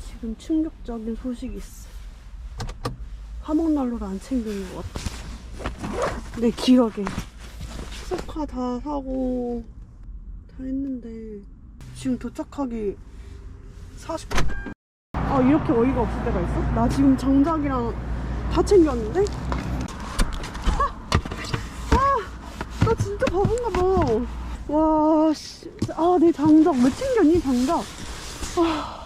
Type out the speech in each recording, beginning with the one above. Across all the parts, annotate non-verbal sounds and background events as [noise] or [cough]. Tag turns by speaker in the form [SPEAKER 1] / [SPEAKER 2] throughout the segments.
[SPEAKER 1] 지금 충격적인 소식이 있어. 화목난로를 안 챙기는 것 같아. 내 기억에. 소카 다 사고 다 했는데 지금 도착하기 40분. 아 이렇게 어이가 없을 때가 있어? 나 지금 장작이랑 다 챙겼는데? 아, 나 진짜 바본가 봐. 와, 씨. 아, 내 장작. 왜 챙겼니, 장작? 아.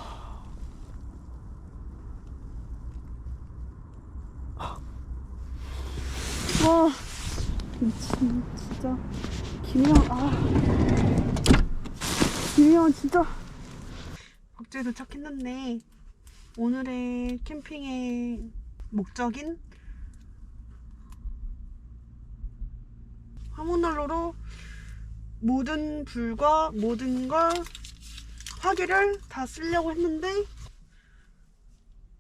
[SPEAKER 1] 와, 미친, 진짜. 김영, 아. 김영, 진짜. 박주에 도착했는데, 오늘의 캠핑의 목적인 화목난로로 모든 불과 모든 걸 화기를 다 쓰려고 했는데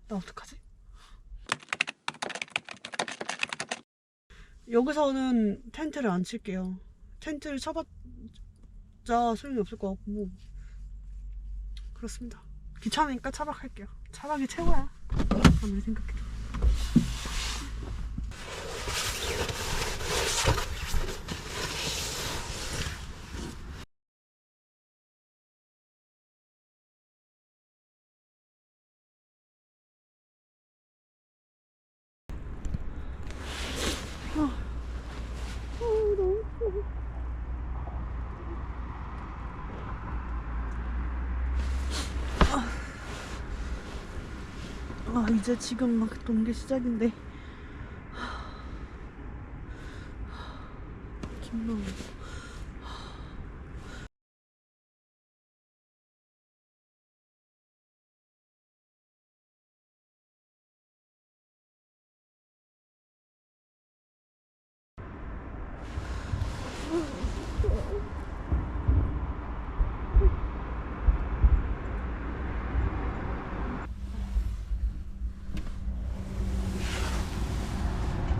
[SPEAKER 1] 나 어떡하지? 여기서는 텐트를 안 칠게요. 텐트를 쳐봤자 소용이 없을 것 같고 그렇습니다. 귀찮으니까 차박할게요. 차박이 최고야. 아무리 생각해도. 아 이제 지금 막 동계 시작인데 김나무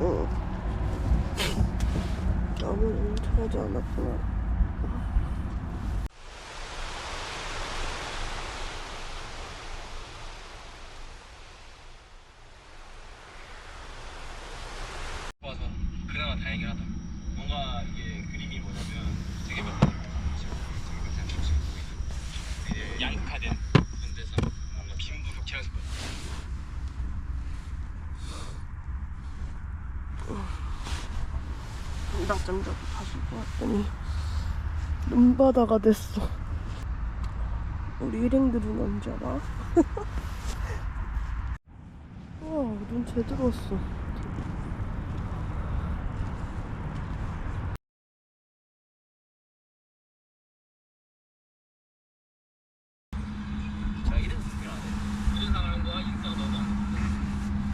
[SPEAKER 1] 어. 나무는 자지 않았구나
[SPEAKER 2] 와서 그나마 다행이긴 하다. 뭔가 이게 그림이 뭐냐면 되게 몇 번, 지금 지금 지금 지금 보이는 양카된 현대사 뭔가 빈부격차에서
[SPEAKER 1] 낮잠 자고 다시 왔더니 눈바다가 됐어 우리 일행들은 언제 와? 우와 눈 제대로 왔어
[SPEAKER 2] 안.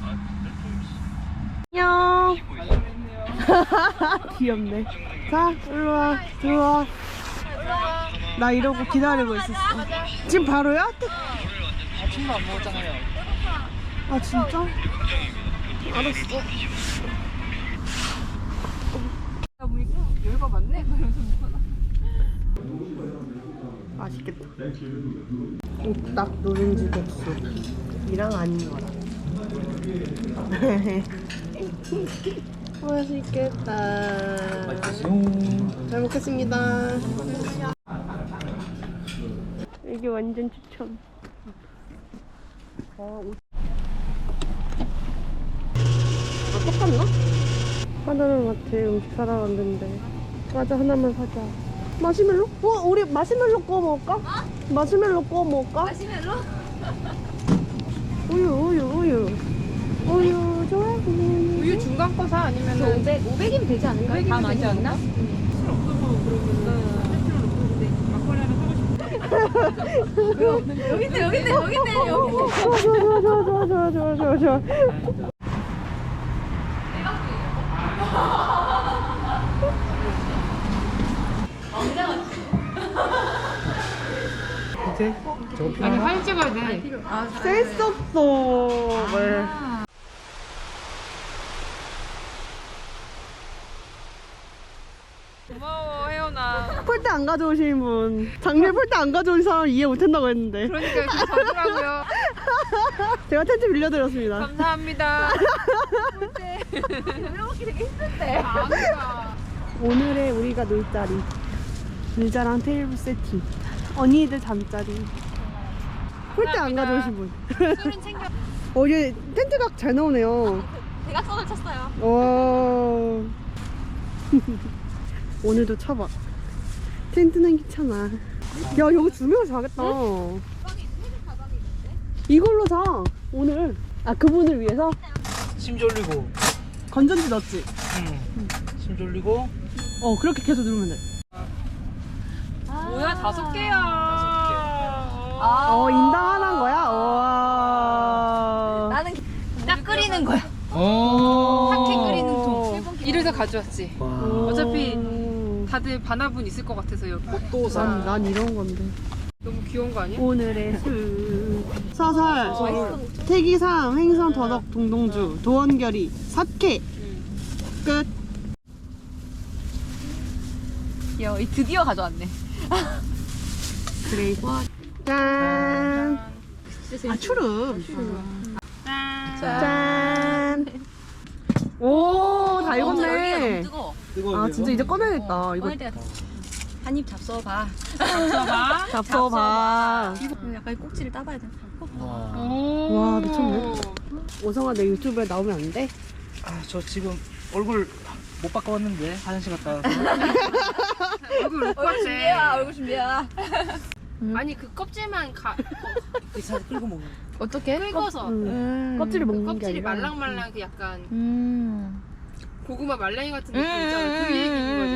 [SPEAKER 2] 아,
[SPEAKER 1] 안녕? [laughs] 귀엽네 자 일로와 들어와 나 이러고 기다리고 있었어 지금 바로야?
[SPEAKER 2] 아침도 안 먹었잖아요.
[SPEAKER 1] 아 진짜? 알았어
[SPEAKER 3] 이러면서
[SPEAKER 1] 맛있겠다. 딱 노른지 국수이랑 아닌 거랑. [laughs] 맛있겠다. 잘 먹겠습니다. 이게 완전 추천. 아, 옷. 아, 똑같나? 하나는 마트에 음식 사러 왔는데 과자 하나만 사자. 마시멜로? 어, 우리 마시멜로 구워 먹을까? 마시멜로 구워 먹을까?
[SPEAKER 3] 마시멜로?
[SPEAKER 1] 우유, 우유, 우유. 우유, 좋아. 우유.
[SPEAKER 3] 우유 중간 거 사? 아니면 500, 500이면 되지 않을까? 500이면 다 많지 않나? 여기 있네 여기 있네 여기 있네 여기 있네
[SPEAKER 1] 좋아, 좋아, 좋아, 좋아, 좋아, 좋아, 좋아, 좋아.
[SPEAKER 4] 이제 저거
[SPEAKER 3] 아니
[SPEAKER 4] 필요하나?
[SPEAKER 3] 사진 찍어야 돼
[SPEAKER 1] 셀수 없어. 왜?
[SPEAKER 3] 고마워 혜연아.
[SPEAKER 1] 폴대 안 가져오신 분. 작년 폴대 안 가져온 사람 이해 못한다고 했는데.
[SPEAKER 3] 그러니까 이렇게 저더라고요. [laughs]
[SPEAKER 1] 제가 텐트 빌려드렸습니다.
[SPEAKER 3] 감사합니다. [laughs] 배워먹기 되게 힘든데. 아니야.
[SPEAKER 1] 오늘의 우리가 놀 자리. 의자랑 테이블 세팅. 언니들 잠자리. 폴대 안 가져오신 분.
[SPEAKER 3] 술은 챙겨. [laughs]
[SPEAKER 1] 어, 얘 텐트각 잘 나오네요.
[SPEAKER 3] 대각선을 쳤어요.
[SPEAKER 1] 와. 오늘도 쳐봐. 텐트는 귀찮아. 야, 여기 두 명 자겠다. 이걸로 자, 오늘. 아, 그분을 위해서?
[SPEAKER 4] 심 졸리고.
[SPEAKER 1] 건전지 넣었지?
[SPEAKER 4] 응. 심 졸리고.
[SPEAKER 1] 어, 그렇게 계속 누르면 돼.
[SPEAKER 3] 뭐야 다섯 개야.
[SPEAKER 1] 어, 인당하는 거야? 와.
[SPEAKER 3] 나는 딱 끓이는 거야.
[SPEAKER 4] 오.
[SPEAKER 3] 파키 끓이는 통. 이래서 가져왔지.
[SPEAKER 4] 와.
[SPEAKER 3] 어차피
[SPEAKER 1] 음.
[SPEAKER 3] 다들 반합은 있을 것 같아서 여기.
[SPEAKER 4] 또 사.
[SPEAKER 1] 난, 난 이런 건데.
[SPEAKER 3] 너무 귀여운 거 아니야?
[SPEAKER 1] 오늘의 술. 사살, 태기삼, 행성, 더덕, 동동주, 도원결이, 사케. 끝.
[SPEAKER 3] 귀여워. 이 드디어 가져왔네.
[SPEAKER 1] 그래. 짠. 아, 추름.
[SPEAKER 3] 짠.
[SPEAKER 1] 짠. 오, 다 익었네.
[SPEAKER 3] 뜨거.
[SPEAKER 4] 뜨거워.
[SPEAKER 1] 아, 진짜 이제 꺼내야겠다. 이거
[SPEAKER 3] 한입 잡숴봐.
[SPEAKER 1] 잡숴봐. [laughs]
[SPEAKER 3] 약간 꼭지를 따봐야 돼.
[SPEAKER 4] 와.
[SPEAKER 1] 와, 미쳤네. 오성아, 내 유튜브에 나오면 안 돼?
[SPEAKER 4] 아, 저 지금 얼굴 못 바꿔왔는데 화장실 갔다 와서. [laughs]
[SPEAKER 3] 얼굴 못
[SPEAKER 5] 얼굴 준비해와
[SPEAKER 3] 봤대.
[SPEAKER 5] 얼굴 준비해와
[SPEAKER 3] 아니 그 껍질만 가,
[SPEAKER 4] 의사 끌고 먹는.
[SPEAKER 5] 어떻게?
[SPEAKER 3] 긁어서
[SPEAKER 1] 음. 껍질을 먹는 게
[SPEAKER 3] 껍질이
[SPEAKER 1] 아니라.
[SPEAKER 3] 말랑말랑 그 약간
[SPEAKER 5] 음.
[SPEAKER 3] 고구마 말랭이 같은 느낌 있잖아. 그 얘기인 거죠.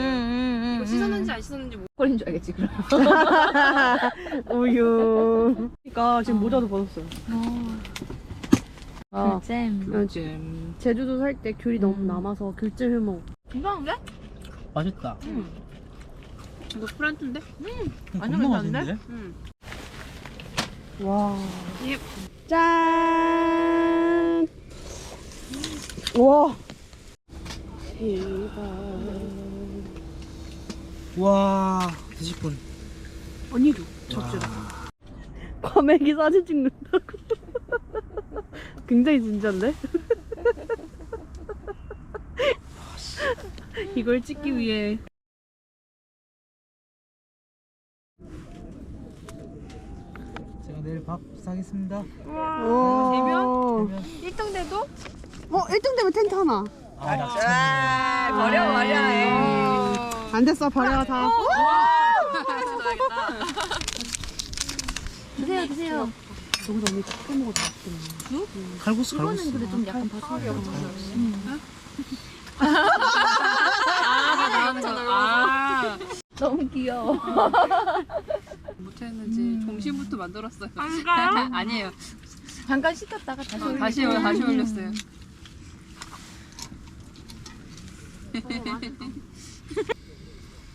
[SPEAKER 3] 이거 씻었는지 안 씻었는지 모
[SPEAKER 5] 걸린 줄 알겠지 그럼 [laughs]
[SPEAKER 1] 우유. 그러니까 지금 모자도 벗었어요. 아,
[SPEAKER 5] 잼
[SPEAKER 1] 아,
[SPEAKER 4] 잼.
[SPEAKER 1] 제주도 살 때 귤이 너무 남아서 귤찜 해 먹어.
[SPEAKER 3] 괜찮은데?
[SPEAKER 4] 맛있다.
[SPEAKER 3] 이거 프란트인데?
[SPEAKER 4] 완전 맛있는데?
[SPEAKER 3] 응.
[SPEAKER 1] 와.
[SPEAKER 3] 예.
[SPEAKER 1] 짠. 와.
[SPEAKER 4] 와. 드실 분.
[SPEAKER 1] 언니도 접시다. 과메기 사진 찍는다고. 굉장히 진지한데? 이걸 찍기 위해
[SPEAKER 4] 제가 내일 밥 사겠습니다.
[SPEAKER 1] 와.
[SPEAKER 3] 대면?
[SPEAKER 4] 그러면
[SPEAKER 3] 1등 돼도?
[SPEAKER 1] 어, 1등 되면 텐트 하나.
[SPEAKER 4] 아, 낙천.
[SPEAKER 5] 아 버려 버려
[SPEAKER 1] 안 됐어, 버려 다.
[SPEAKER 5] 드세요 드세요
[SPEAKER 1] 여기서 언니 다 빼먹어도 맛있겠네.
[SPEAKER 4] 칼국수
[SPEAKER 5] 이거는
[SPEAKER 4] 칼국수.
[SPEAKER 5] 그래 좀 약간 버섯이
[SPEAKER 3] 아. 아,
[SPEAKER 5] 너무 귀여워
[SPEAKER 3] 못했는지 점심부터 만들었어요. 아닌가요? [laughs] 아니에요.
[SPEAKER 5] 잠깐 식혔다가 다시
[SPEAKER 3] 어, 다시 올렸어요.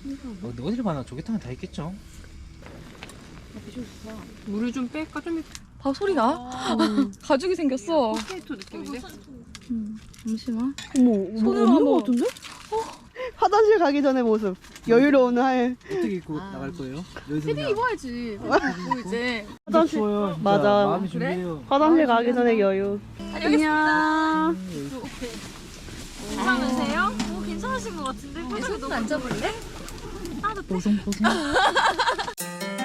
[SPEAKER 4] 어, 근데 어디를 봐나 조개탕은 다 있겠죠?
[SPEAKER 3] 물을 좀 뺄까
[SPEAKER 5] 좀봐 소리 나? 가죽이 생겼어
[SPEAKER 3] 포테이토 느낌인데?
[SPEAKER 5] 잠시만
[SPEAKER 1] 어머,
[SPEAKER 5] 손으로
[SPEAKER 1] 손으로 한거 같은데? 화장실 가기 전의 모습. 여유로운 하에.
[SPEAKER 4] 어떻게 입고 나갈 거예요? 여기서 그냥
[SPEAKER 5] 입어야지 보이지
[SPEAKER 1] 화장실.
[SPEAKER 4] 추워요. 진짜.
[SPEAKER 1] 맞아.
[SPEAKER 4] 마음이 준비해요.
[SPEAKER 1] 화장실 가기 전에 여유. 안녕.
[SPEAKER 5] 괜찮으세요? 오 괜찮으신 것 같은데 표정이 너무 앉아볼래?
[SPEAKER 4] 보송보송. [laughs]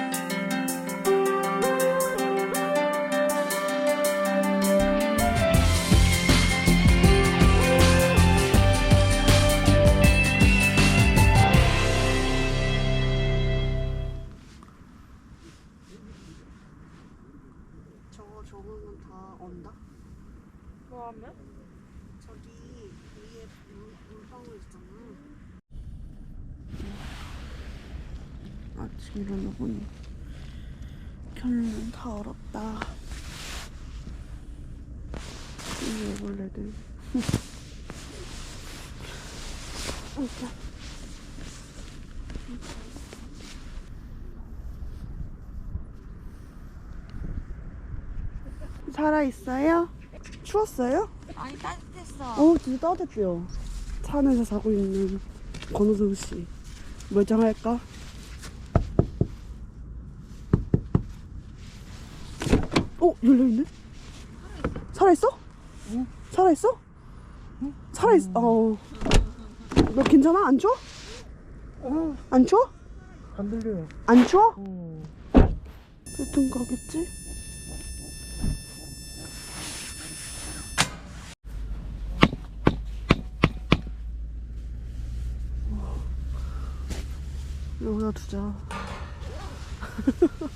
[SPEAKER 1] 아침 일어나보니 결론은 다 얼었다. 이 애벌레들. 아이고. 살아있어요? 추웠어요?
[SPEAKER 5] 아니 따뜻했어
[SPEAKER 1] 어, 진짜 따뜻해요. 차 안에서 자고 있는 권호성 씨. 멀쩡할까? 어 열려있네? 살아있어? 살아있어? 살아있어 어. 너 괜찮아? 안 추워? 안 추워?
[SPEAKER 4] 안 들려요.
[SPEAKER 1] 안 추워?
[SPEAKER 4] 어.
[SPEAKER 1] 여튼 가겠지? 여기다 두자.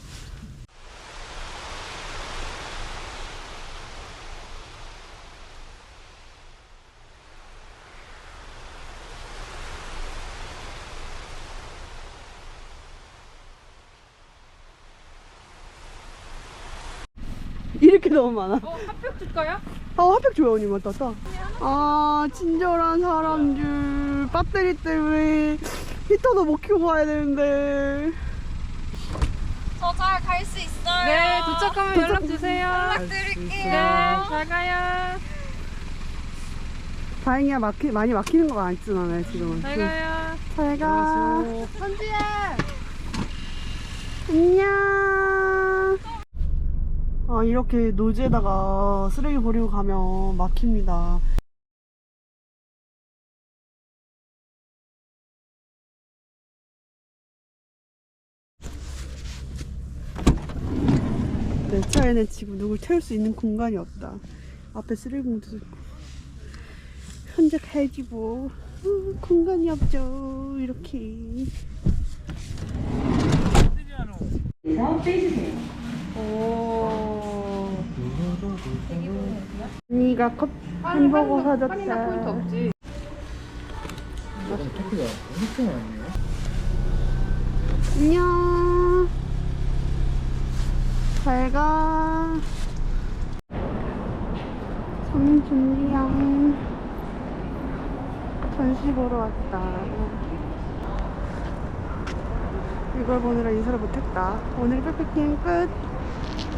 [SPEAKER 1] [laughs] 이렇게 너무 많아.
[SPEAKER 3] 어, 핫팩 줄까요?
[SPEAKER 1] 아 줘요 언니 맞다 맞다 아 친절한 사람들 배터리 때문에 히터도 못 켜고 가야 되는데
[SPEAKER 5] 저 잘 갈 수 있어요.
[SPEAKER 3] 네, 도착하면 연락 주세요.
[SPEAKER 5] 연락드릴게요.
[SPEAKER 3] 네, 잘 가요.
[SPEAKER 1] 다행이야 막히, 많이 막히는 거 같진 않아요 지금은
[SPEAKER 3] 잘 가요.
[SPEAKER 1] 잘 가
[SPEAKER 3] 선지야.
[SPEAKER 1] 안녕 아 이렇게 노지에다가 쓰레기 버리고 가면 막힙니다. 내 차에는 지금 누굴 태울 수 있는 공간이 없다. 앞에 쓰레기 봉투도 있고 한적해지고 어, 공간이 없죠. 이렇게. 오. 언니가 컵 햄버거 사줬다.
[SPEAKER 3] 포인트 없지.
[SPEAKER 4] 토끼가 엄청 많네요.
[SPEAKER 1] 안녕. 잘 가. 삼준기양 전시 보러 왔다. 이걸 보느라 인사를 못했다. 오늘 백패킹 끝.